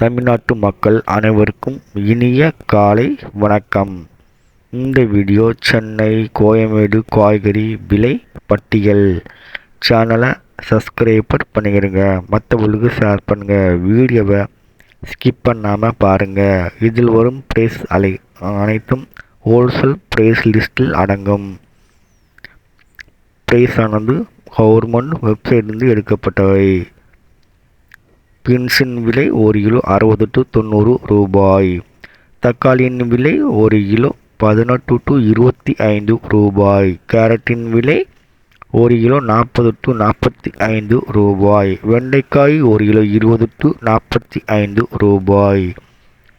தமிழ்நாட்டு மக்கள் அனைவருக்கும் இனிய காலை வணக்கம். இந்த வீடியோ சென்னை கோயம்பேடு காய்கறி விலை பட்டியல். சேனலை சப்ஸ்கிரைபர் பண்ணிக்கிறங்க மற்றவங்களுக்கு ஷேர் பண்ணுங்கள் வீடியோவை ஸ்கிப் பண்ணாமல் பாருங்கள் இதில் வரும் ப்ரைஸ் அலை அனைத்தும் ஹோல்சேல் ப்ரைஸ் லிஸ்ட்டில் அடங்கும். ப்ரைஸ் ஆனது கவர்மெண்ட் வெப்சைட்லேருந்து எடுக்கப்பட்டவை. பீன்ஸின் விலை ஒரு கிலோ அறுபது டு தொண்ணூறு ரூபாய். தக்காளியின் விலை ஒரு கிலோ பதினெட்டு டு இருபத்தி ஐந்து ரூபாய். கேரட்டின் விலை ஒரு கிலோ நாற்பது டு நாற்பத்தி ஐந்து ரூபாய். வெண்டைக்காய் ஒரு கிலோ இருபது டு நாற்பத்தி ஐந்து ரூபாய்.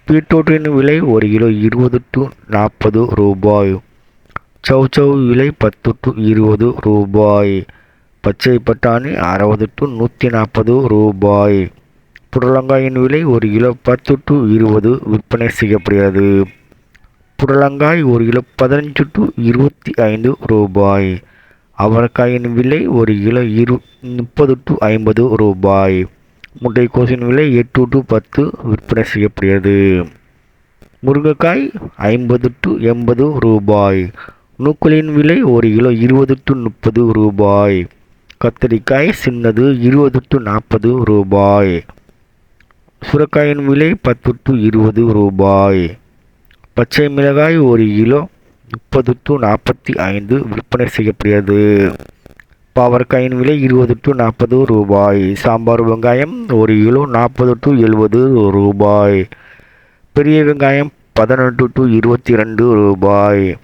பீட்ரூட்டின் விலை ஒரு கிலோ இருபது டு நாற்பது ரூபாய். சவ் விலை பத்து டு இருபது ரூபாய். பச்சை பட்டாணி அறுபது டு நூற்றி நாற்பது ரூபாய். புடலங்காயின் விலை ஒரு கிலோ பத்து டு இருபது விற்பனை செய்யப்படுகிறது. புடலங்காய் ஒரு கிலோ பதினஞ்சு டு இருபத்தி ஐந்து ரூபாய். அவரைக்காயின் விலை ஒரு கிலோ இரு முப்பது டு ஐம்பது ரூபாய். முட்டைக்கோசின் விலை எட்டு டு பத்து விற்பனை செய்யப்படுகிறது. முருங்கைக்காய் ஐம்பது டு எண்பது ரூபாய். நூக்களின் விலை ஒரு கிலோ இருபது டு முப்பது ரூபாய். கத்தரிக்காய் சின்னது இருபது டு நாற்பது ரூபாய். சுரக்காயின் விலை பத்து டு இருபது ரூபாய். பச்சை மிளகாய் ஒரு கிலோ முப்பது டு நாற்பத்தி ஐந்து விற்பனை செய்யப்படுகிறது. பாவற்காயின் விலை இருபது டு நாற்பது ரூபாய். சாம்பார் வெங்காயம் ஒரு கிலோ நாற்பது டு எழுபது ரூபாய். பெரிய வெங்காயம் பதினெட்டு டு இருபத்தி ரெண்டு ரூபாய்.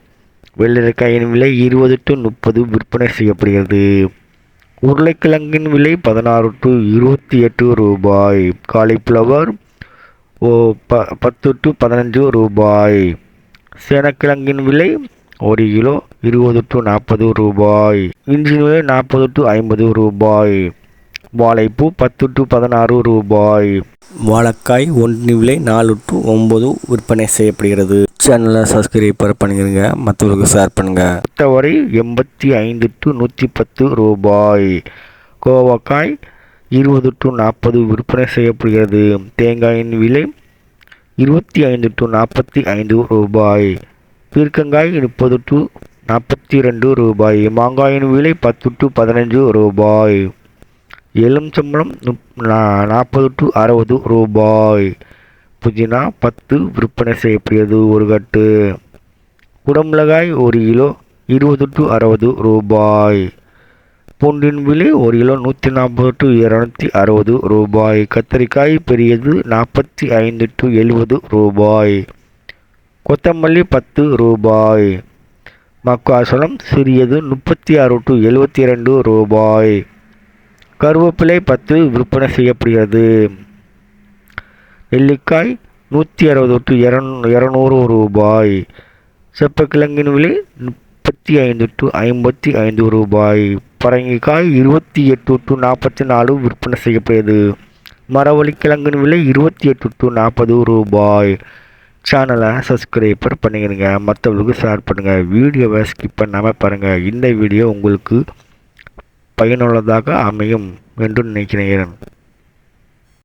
வெள்ளரிக்காயின் விலை இருபது டு முப்பது விற்பனை செய்யப்படுகிறது. உருளைக்கிழங்கின் விலை பதினாறு டு இருபத்தி எட்டு ரூபாய். காலிஃப்ளவர் ஓ ப பத்து டு பதினஞ்சு ரூபாய். சேனக்கிழங்கின் விலை ஒரு கிலோ இருபது டு நாற்பது ரூபாய். இஞ்சின் விலை நாற்பது டு ஐம்பது ரூபாய். வாழைப்பூ பத்து டு பதினாறு ரூபாய். வாழைக்காய் ஒன்றின் விலை நாலு டு ஒம்பது விற்பனை செய்யப்படுகிறது. சேனலை சப்ஸ்கிரைபர் பண்ணிடுங்க மற்றவர்களுக்கு ஷேர் பண்ணுங்கள் மற்றவரை எண்பத்தி ஐந்து டு நூற்றி பத்து ரூபாய். கோவக்காய் இருபது டு நாற்பது விற்பனை செய்யப்படுகிறது. தேங்காயின் விலை இருபத்தி ஐந்து டு நாற்பத்தி ஐந்து ரூபாய். பீர்க்கங்காய் முப்பது டு நாற்பத்தி ரெண்டு ரூபாய். மாங்காயின் விலை பத்து டு பதினஞ்சு ரூபாய். எலுமிச்சம்பழம் நாற்பது டு அறுபது ரூபாய். புதினா பத்து விற்பனை செய்யப்படுகிறது ஒரு கட்டு. குடமிளகாய் ஒரு கிலோ இருபது டு அறுபது ரூபாய். பூண்டின் விலை ஒரு கிலோ நூற்றி நாற்பது டு இரநூத்தி அறுபது ரூபாய். கத்தரிக்காய் பெரியது நாற்பத்தி ஐந்து டு எழுபது ரூபாய். கொத்தமல்லி பத்து ரூபாய். மக்காசோளம் சிறியது முப்பத்தி ஆறு டு எழுபத்தி ரெண்டு ரூபாய். கருவேப்பிலை பத்து விற்பனை செய்யப்படுகிறது நெல்லிக்காய் நூற்றி அறுபது டு இரநூறு ரூபாய். செப்பக்கிழங்கின் விலை முப்பத்தி ஐந்து டு ஐம்பத்தி ஐந்து ரூபாய். பரங்கிக்காய் இருபத்தி எட்டு டு நாற்பத்தி நாலு விற்பனை செய்யப்படுகிறது. மரவள்ளிக்கிழங்கின் விலை இருபத்தி எட்டு டு நாற்பது ரூபாய். சேனலை சப்ஸ்கிரைபர் பண்ணிக்கிறங்க மற்றவங்களுக்கு ஷேர் பண்ணுங்கள் வீடியோவை ஸ்கிப் பண்ணாமல் பாருங்கள் இந்த வீடியோ உங்களுக்கு பயனுள்ளதாக அமையும் என்று நினைக்கிறேன்.